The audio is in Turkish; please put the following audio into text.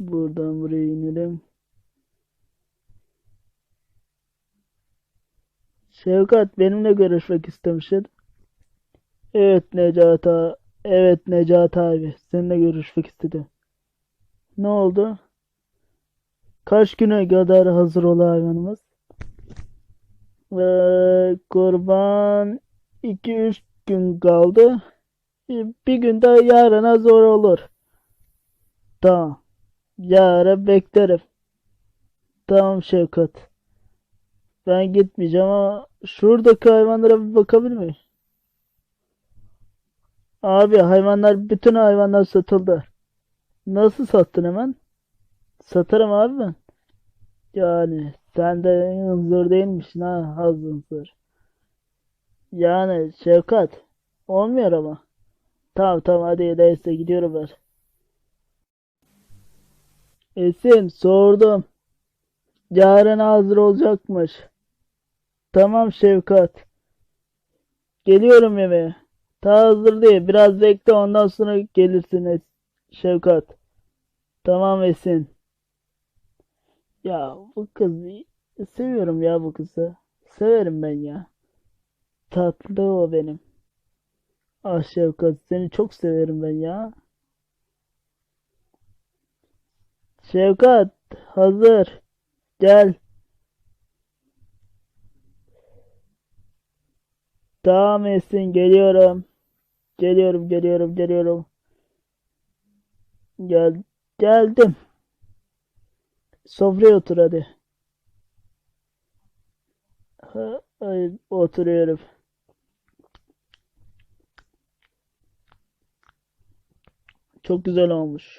Buradan buraya inelim. Şevkat benimle görüşmek istemişsin. Evet Necat abi. Evet Necat abi. Seninle görüşmek istedim. Ne oldu? Kaç güne kadar hazır ol hayvanımız? Ee, kurban 2-3 gün kaldı. Bir günde yarına zor olur. Tamam. Yarın beklerim. Tamam Şevkat. Ben gitmeyeceğim ama şuradaki hayvanlara bir bakabilir miyim? Abi hayvanlar bütün hayvanlar satıldı. Nasıl sattın hemen? Satarım abi ben. Yani sen de hınzır değilmişsin ha az hınzır. Yani Şevkat olmuyor ama. Tamam tamam hadi neyse gidiyorum ben. Esin sordum. Yarın hazır olacakmış. Tamam Şevkat. Geliyorum yemeğe. Ta hazır değil. Biraz bekle ondan sonra gelirsin Es- Şevkat. Tamam Esin. Ya bu kız seviyorum ya bu kızı. Severim ben ya. Tatlı o benim. Ah Şevkat seni çok severim ben ya. Şevkat hazır. Gel. Tamam Esin geliyorum. Geliyorum geliyorum geliyorum. Gel geldim. Sofraya otur hadi. Ha, ay, oturuyorum. Çok güzel olmuş.